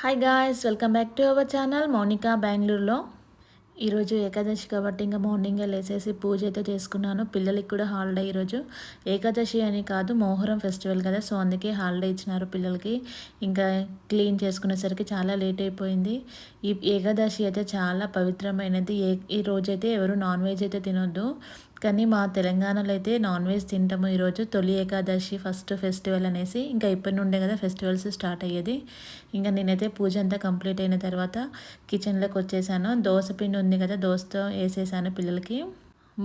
Hi guys welcome back to our channel Mounika బెంగళూరులో ఈరోజు ఏకాదశి కాబట్టి ఇంకా మార్నింగే లేసేసి పూజ అయితే చేసుకున్నాను. పిల్లలకి కూడా హాలిడే ఈరోజు. ఏకాదశి అని కాదు మోహరం ఫెస్టివల్ కదా సో అందుకే హాలిడే ఇచ్చినారు పిల్లలకి. ఇంకా క్లీన్ చేసుకునేసరికి చాలా లేట్ అయిపోయింది. ఈ ఏకాదశి అయితే చాలా పవిత్రమైనది. ఏ ఈ రోజైతే ఎవరు నాన్ వెజ్ అయితే తినొద్దు. కానీ మా తెలంగాణలో అయితే నాన్ వెజ్ తింటాము ఈరోజు. తొలి ఏకాదశి ఫస్ట్ ఫెస్టివల్ అనేసి ఇంకా ఇప్పటి నుండే కదా ఫెస్టివల్స్ స్టార్ట్ అయ్యేది. ఇంకా నేనైతే పూజ అంతా కంప్లీట్ అయిన తర్వాత కిచెన్లోకి వచ్చేసాను. దోశ పిండి ఉంది కదా దోశతో వేసేసాను పిల్లలకి.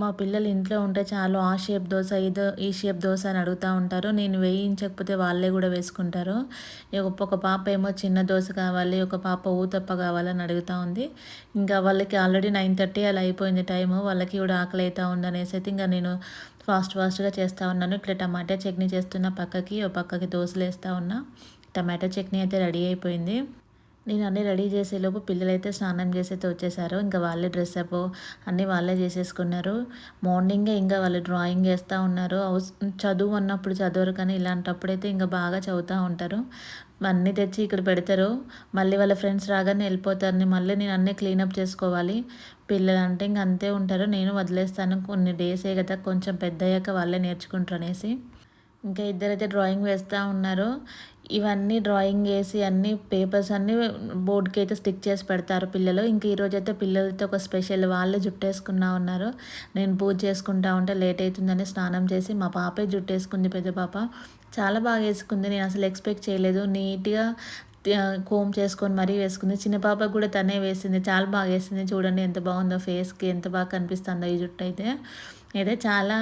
మా పిల్లలు ఇంట్లో ఉంటే చాలు ఆ షేప్ దోశ ఇదో ఈ షేప్ దోశ అని అడుగుతూ ఉంటారు. నేను వేయించకపోతే వాళ్ళే కూడా వేసుకుంటారు. ఒక పాప ఏమో చిన్న దోశ కావాలి ఒక పాప ఊతప్ప కావాలని అడుగుతూ ఉంది. ఇంకా వాళ్ళకి ఆల్రెడీ నైన్ థర్టీ అలా అయిపోయింది టైము. వాళ్ళకి కూడా ఆకలి అవుతూ ఉందనేసి అయితే ఇంకా నేను ఫాస్ట్ ఫాస్ట్గా చేస్తూ ఉన్నాను. ఇట్లా టమాటా చట్నీ చేస్తున్న పక్కకి ఒక పక్కకి దోశలు వేస్తూ ఉన్నా. టమాటా చట్నీ అయితే రెడీ అయిపోయింది. నేను అన్నీ రెడీ చేసేలోపు పిల్లలైతే స్నానం చేసైతే వచ్చేసారు. ఇంకా వాళ్ళే డ్రెస్ అప్ అన్నీ వాళ్ళే చేసేసుకున్నారు. మార్నింగే ఇంకా వాళ్ళు డ్రాయింగ్ వేస్తూ ఉన్నారు. చదువు అన్నప్పుడు చదవరు కానీ ఇలాంటప్పుడైతే ఇంకా బాగా చదువుతూ ఉంటారు. అన్నీ తెచ్చి ఇక్కడ పెడతారు. మళ్ళీ వాళ్ళ ఫ్రెండ్స్ రాగానే వెళ్ళిపోతారని మళ్ళీ నేను అన్నీ క్లీనప్ చేసుకోవాలి. పిల్లలు అంటే ఇంక అంతే ఉంటారు. నేను వదిలేస్తాను. కొన్ని డేసే కదా కొంచెం పెద్ద అయ్యాక వాళ్ళే నేర్చుకుంటారు అనేసి. ఇంకా ఇద్దరైతే డ్రాయింగ్ వేస్తూ ఉన్నారు. ఇవన్నీ డ్రాయింగ్ వేసి అన్ని పేపర్స్ అన్నీ బోర్డుకి అయితే స్టిక్ చేసి పెడతారు పిల్లలు. ఇంకా ఈరోజు అయితే పిల్లలతో ఒక స్పెషల్ వాళ్ళే జుట్టేసుకున్నా ఉన్నారు. నేను పూజ చేసుకుంటా ఉంటే లేట్ అవుతుందని స్నానం చేసి మా పాపే జుట్టేసుకుంది పెద్ద పాప. చాలా బాగా వేసుకుంది. నేను అసలు ఎక్స్పెక్ట్ చేయలేదు. నీట్గా కోమ్ చేసుకొని మరీ వేసుకుంది. చిన్న పాపకు కూడా తనే వేసింది. చాలా బాగా వేసింది. చూడండి ఎంత బాగుందో ఫేస్కి ఎంత బాగా కనిపిస్తుందో ఈ జుట్టు అయితే. అయితే చాలా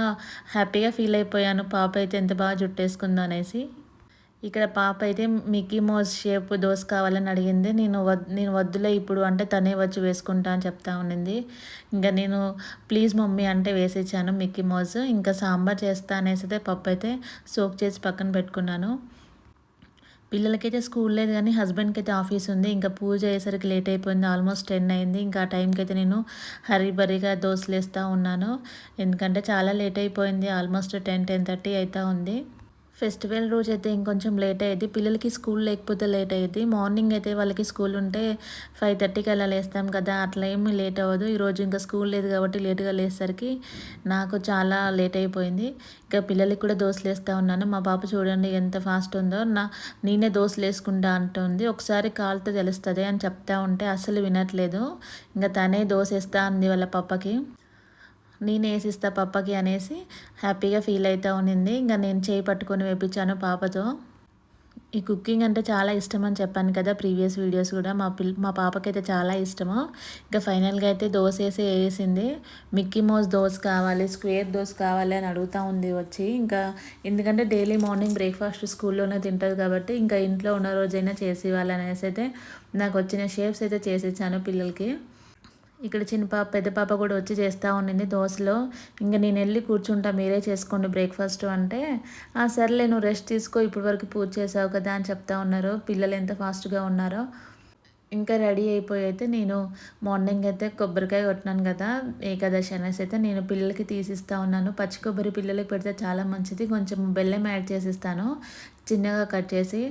హ్యాపీగా ఫీల్ అయిపోయాను. పాప అయితే ఎంత బాగా జుట్టేసుకుందో అనేసి. ఇక్కడ పాప అయితే మిక్కీ మౌస్ షేప్ దోశ కావాలని అడిగింది. నేను వద్ నేను వద్దులే ఇప్పుడు అంటే తనే వచ్చి వేసుకుంటా అని చెప్తా ఉండింది. ఇంకా నేను ప్లీజ్ మమ్మీ అంటే వేసిచ్చాను మిక్కీ మౌస్. ఇంకా సాంబార్ చేస్తా అనేసి అయితే పప్పు అయితే సోక్ చేసి పక్కన పెట్టుకున్నాను. పిల్లలకైతే స్కూల్ లేదు కానీ హస్బెండ్కి అయితే ఆఫీస్ ఉంది. ఇంకా పూజ అయ్యేసరికి లేట్ అయిపోయింది. ఆల్మోస్ట్ టెన్ అయింది. ఇంకా ఆ టైంకి అయితే నేను హరిబరిగా దోశలు వేస్తూ ఉన్నాను. ఎందుకంటే చాలా లేట్ అయిపోయింది. ఆల్మోస్ట్ టెన్ టెన్ థర్టీ అవుతూ ఉంది. ఫెస్టివల్ రోజు అయితే ఇంకొంచెం లేట్ అయ్యేది. పిల్లలకి స్కూల్ లేకపోతే లేట్ అయ్యేది. మార్నింగ్ అయితే వాళ్ళకి స్కూల్ ఉంటే ఫైవ్ థర్టీకి అలా లేస్తాం కదా. అట్లా ఏమీ లేట్ అవ్వదు. ఈరోజు ఇంకా స్కూల్ లేదు కాబట్టి లేట్గా లేసరికి నాకు చాలా లేట్ అయిపోయింది. ఇంకా పిల్లలకి కూడా దోశలు వేస్తూ ఉన్నాను. మా పాప చూడండి ఎంత ఫాస్ట్ ఉందో. నా నేనే దోశలు వేసుకుంటా అంటుంది. ఒకసారి కాలుతో తెలుస్తుంది అని చెప్తా ఉంటే అస్సలు వినట్లేదు. ఇంకా తనే దోశ వేస్తా అంది వాళ్ళ పాపకి. నేను వేసిస్తా పప్పకి అనేసి హ్యాపీగా ఫీల్ అవుతూ ఉన్నింది ఇంకా నేను చేయి పట్టుకొని వేపించాను పాపతో. ఈ కుకింగ్ అంటే చాలా ఇష్టం అని చెప్పాను కదా ప్రీవియస్ వీడియోస్ కూడా. మా పిల్ మా పాపకైతే చాలా ఇష్టము. ఇంకా ఫైనల్గా అయితే దోశ వేసి వేసింది. మిక్కీ మోస్ దోశ కావాలి స్క్వేర్ దోశ కావాలి అని అడుగుతూ ఉంది వచ్చి. ఇంకా ఎందుకంటే డైలీ మార్నింగ్ బ్రేక్ఫాస్ట్ స్కూల్లోనే తింటుంది కాబట్టి ఇంకా ఇంట్లో ఉన్న రోజైనా చేసి ఇవ్వాలనేసి అయితే నాకు వచ్చిన షేప్స్ అయితే చేసి ఇచ్చాను పిల్లలకి. ఇక్కడ చిన్న పాప పెద్ద పాప కూడా వచ్చి చేస్తూ ఉండింది దోశలో. ఇంకా నేను వెళ్ళి కూర్చుంటా మీరే చేసుకోండి బ్రేక్ఫాస్ట్ అంటే. ఆ సర్లే నువ్వు రెస్ట్ తీసుకో ఇప్పటి వరకు పూజ చేసావు కదా అని చెప్తా ఉన్నారు. పిల్లలు ఎంత ఫాస్ట్గా ఉన్నారో. ఇంకా రెడీ అయిపోయి అయితే నేను మార్నింగ్ అయితే కొబ్బరికాయ కొట్టినాను కదా. ఏకాదశి అనేసి అయితే నేను పిల్లలకి తీసిస్తూ ఉన్నాను. పచ్చి కొబ్బరి పిల్లలకి పెడితే చాలా మంచిది. కొంచెం బెల్లం యాడ్ చేసిస్తాను. చిన్నగా కట్ చేసి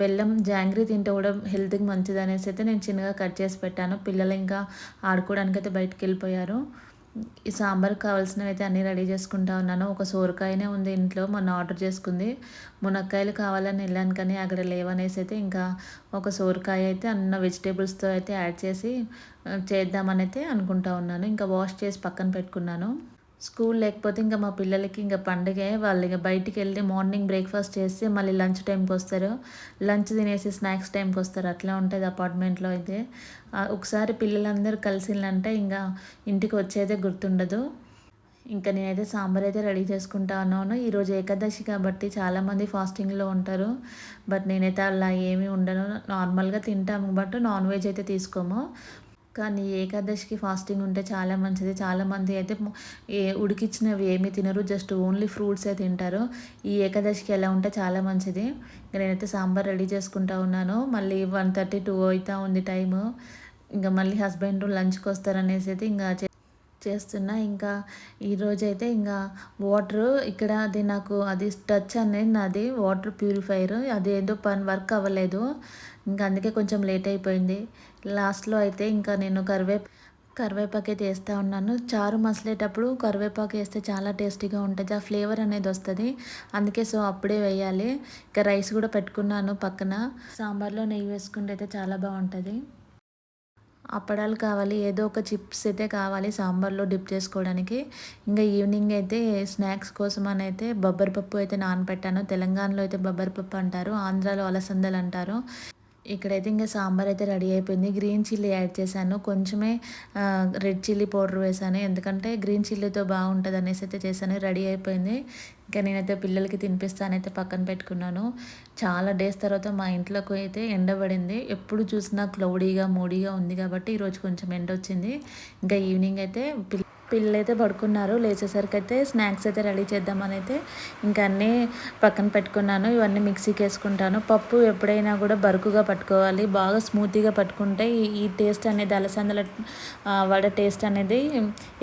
బెల్లం జాంగ్రీ తింటే కూడా హెల్త్కి మంచిది అనేసి అయితే నేను చిన్నగా కట్ చేసి పెట్టాను. పిల్లలు ఇంకా ఆడుకోవడానికి అయితే బయటకు వెళ్ళిపోయారు. ఈ సాంబార్కి కావాల్సినవి అయితే అన్నీ రెడీ చేసుకుంటా ఉన్నాను. ఒక సోరకాయనే ఉంది ఇంట్లో మొన్న ఆర్డర్ చేసుకుంది. మునక్కాయలు కావాలని వెళ్ళాను కానీ అక్కడ లేవనేసి అయితే ఇంకా ఒక సోరకాయ అయితే అన్న వెజిటేబుల్స్తో అయితే యాడ్ చేసి చేద్దామని అయితే అనుకుంటా ఉన్నాను. ఇంకా వాష్ చేసి పక్కన పెట్టుకున్నాను. స్కూల్ లేకపోతే ఇంకా మా పిల్లలకి ఇంకా పండగే. వాళ్ళు ఇక బయటికి వెళ్ళి మార్నింగ్ బ్రేక్ఫాస్ట్ చేసి మళ్ళీ లంచ్ టైంకి వస్తారు. లంచ్ తినేసి స్నాక్స్ టైంకి వస్తారు. అట్లా ఉంటుంది అపార్ట్మెంట్లో అయితే. ఒకసారి పిల్లలందరూ కలిసిందంటే ఇంకా ఇంటికి వచ్చేదే గుర్తుండదు. ఇంకా నేనైతే సాంబార్ అయితే రెడీ చేసుకుంటా ఉన్నాను. ఈరోజు ఏకాదశి కాబట్టి చాలామంది ఫాస్టింగ్లో ఉంటారు. బట్ నేనైతే అలా ఏమీ ఉండను. నార్మల్గా తింటాము. బట్ నాన్ వెజ్ అయితే తీసుకోము. కానీ ఏకాదశికి ఫాస్టింగ్ ఉంటే చాలా మంచిది. చాలామంది అయితే ఏ ఉడికిచ్చినవి ఏమీ తినరు. జస్ట్ ఓన్లీ ఫ్రూట్సే తింటారు. ఈ ఏకాదశికి ఎలా ఉంటే చాలా మంచిది. నేనైతే సాంబార్ రెడీ చేసుకుంటా ఉన్నాను. మళ్ళీ వన్ థర్టీ టూ అవుతా ఉంది టైము. ఇంకా మళ్ళీ హస్బెండ్ లంచ్కి వస్తారనేసి అయితే ఇంకా చేస్తున్నా. ఇంకా ఈరోజైతే ఇంకా వాటర్ ఇక్కడ అది నాకు అది టచ్ అనేది నాది వాటర్ ప్యూరిఫైయర్. అది ఏదో పని వర్క్ అవ్వలేదు. ఇంకా అందుకే కొంచెం లేట్ అయిపోయింది. లాస్ట్లో అయితే ఇంకా నేను కరివే కరివేపాకు అయితే వేస్తూ ఉన్నాను. చారు మసలేటప్పుడు కరివేపాకు వేస్తే చాలా టేస్టీగా ఉంటుంది. ఆ ఫ్లేవర్ అనేది వస్తుంది. అందుకే సో అప్పుడే వేయాలి. ఇంకా రైస్ కూడా పెట్టుకున్నాను పక్కన. సాంబార్లో నెయ్యి వేసుకుంటే అయితే చాలా బాగుంటుంది. అప్పడాలు కావాలి ఏదో ఒక చిప్స్ అయితే కావాలి సాంబార్లో డిప్ చేసుకోవడానికి. ఇంకా ఈవినింగ్ అయితే స్నాక్స్ కోసం అని అయితే బొబ్బరి పప్పు అయితే నానబెట్టాను తెలంగాణలో అయితే బొబ్బరి పప్పు అంటారు ఆంధ్రాలో అలసందలు అంటారు. ఇక్కడైతే ఇంకా సాంబార్ అయితే రెడీ అయిపోయింది. గ్రీన్ చిల్లీ యాడ్ చేశాను. కొంచెమే రెడ్ చిల్లీ పౌడర్ వేసాను ఎందుకంటే గ్రీన్ చిల్లీతో బాగుంటుంది అనేసి అయితే చేశాను. రెడీ అయిపోయింది. ఇంకా నేనైతే పిల్లలకి తినిపిస్తానైతే పక్కన పెట్టుకున్నాను. చాలా డేస్ తర్వాత మా ఇంట్లోకి అయితే ఎండబడింది ఎప్పుడు చూసినా క్లౌడీగా మూడీగా ఉంది కాబట్టి ఈరోజు కొంచెం ఎండ వచ్చింది. ఇంకా ఈవినింగ్ అయితే పిల్లలు అయితే పడుకున్నారు లేచేసరికి అయితే స్నాక్స్ అయితే రెడీ చేద్దామని అయితే ఇంకా అన్నీ పక్కన పెట్టుకున్నాను ఇవన్నీ మిక్సీకి వేసుకుంటాను. పప్పు ఎప్పుడైనా కూడా బరుకుగా పట్టుకోవాలి బాగా స్మూతీగా పట్టుకుంటే ఈ టేస్ట్ అనేది అలసందల వడ టేస్ట్ అనేది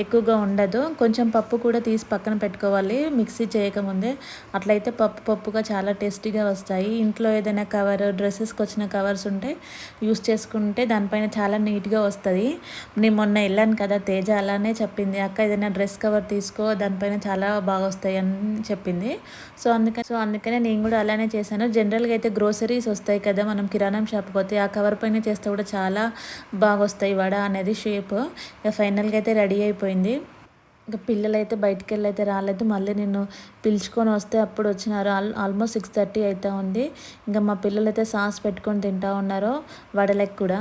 ఎక్కువగా ఉండదు. కొంచెం పప్పు కూడా తీసి పక్కన పెట్టుకోవాలి మిక్సీ చేయకముందే. అట్లయితే పప్పు పప్పుగా చాలా టేస్టీగా వస్తాయి. ఇంట్లో ఏదైనా కవర్ డ్రెస్సెస్కి వచ్చిన కవర్స్ ఉంటే యూస్ చేసుకుంటే దానిపైన చాలా నీట్గా వస్తుంది. నేను మొన్న వెళ్ళాను కదా తేజ అలానే చెప్పింది. చెప్పింది అక్క ఏదైనా డ్రెస్ కవర్ తీసుకో దానిపైన చాలా బాగా వస్తాయి అని చెప్పింది. సో అందుకని సో అందుకనే నేను కూడా అలానే చేశాను. జనరల్గా అయితే గ్రోసరీస్ వస్తాయి కదా మనం కిరాణం షాప్కి పోతే ఆ కవర్ పైన చేస్తే కూడా చాలా బాగా వస్తాయి వడ అనేది షేప్. ఇక ఫైనల్గా అయితే రెడీ అయిపోయింది. ఇంకా పిల్లలు అయితే బయటికి వెళ్ళి అయితే రాలేదు. మళ్ళీ నేను పిలుచుకొని వస్తే అప్పుడు వచ్చినారు. ఆల్ ఆల్మోస్ట్ సిక్స్ థర్టీ అయితే ఉంది. ఇంకా మా పిల్లలు అయితే సాస్ పెట్టుకొని తింటా ఉన్నారు వడలకు కూడా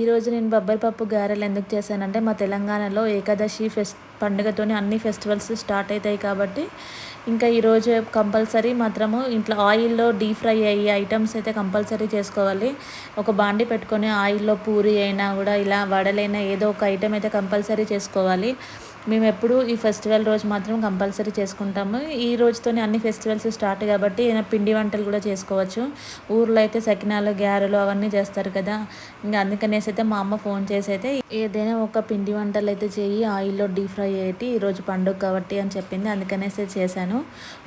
ఈరోజు నేను బొబ్బరి పప్పు గారెలు ఎందుకు చేశానంటే మా తెలంగాణలో ఏకాదశి ఫెస్ట్ పండుగతోనే అన్ని ఫెస్టివల్స్ స్టార్ట్ అవుతాయి కాబట్టి ఇంకా ఈరోజు కంపల్సరీ మాత్రము ఇంట్లో ఆయిల్లో డీప్ ఫ్రై అయ్యే ఐటమ్స్ అయితే కంపల్సరీ చేసుకోవాలి. ఒక బాండి పెట్టుకొని ఆయిల్లో పూరి అయినా కూడా ఇలా వడలైనా ఏదో ఒక ఐటెం అయితే కంపల్సరీ చేసుకోవాలి. మేము ఎప్పుడు ఈ ఫెస్టివల్ రోజు మాత్రం కంపల్సరీ చేసుకుంటాము. ఈ రోజుతోనే అన్ని ఫెస్టివల్స్ స్టార్ట్ కాబట్టి పిండి వంటలు కూడా చేసుకోవచ్చు. ఊర్లో అయితే సకినాలు గ్యారెలు అవన్నీ చేస్తారు కదా. ఇంకా అందుకనేసి అయితే మా అమ్మ ఫోన్ చేసి అయితే ఏదైనా ఒక పిండి వంటలు అయితే చేయి ఆయిల్లో డీప్ ఫ్రై అయ్యి ఈరోజు పండుగ కాబట్టి అని చెప్పింది. అందుకనేసి చేశాను.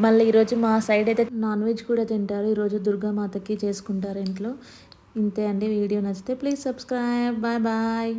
మళ్ళీ ఈరోజు మా సైడ్ అయితే నాన్ వెజ్ కూడా తింటారు. ఈరోజు దుర్గామాతకి చేసుకుంటారు ఇంట్లో. ఇంతే అండి. వీడియో నచ్చితే ప్లీజ్ సబ్స్క్రైబ్. Bye bye.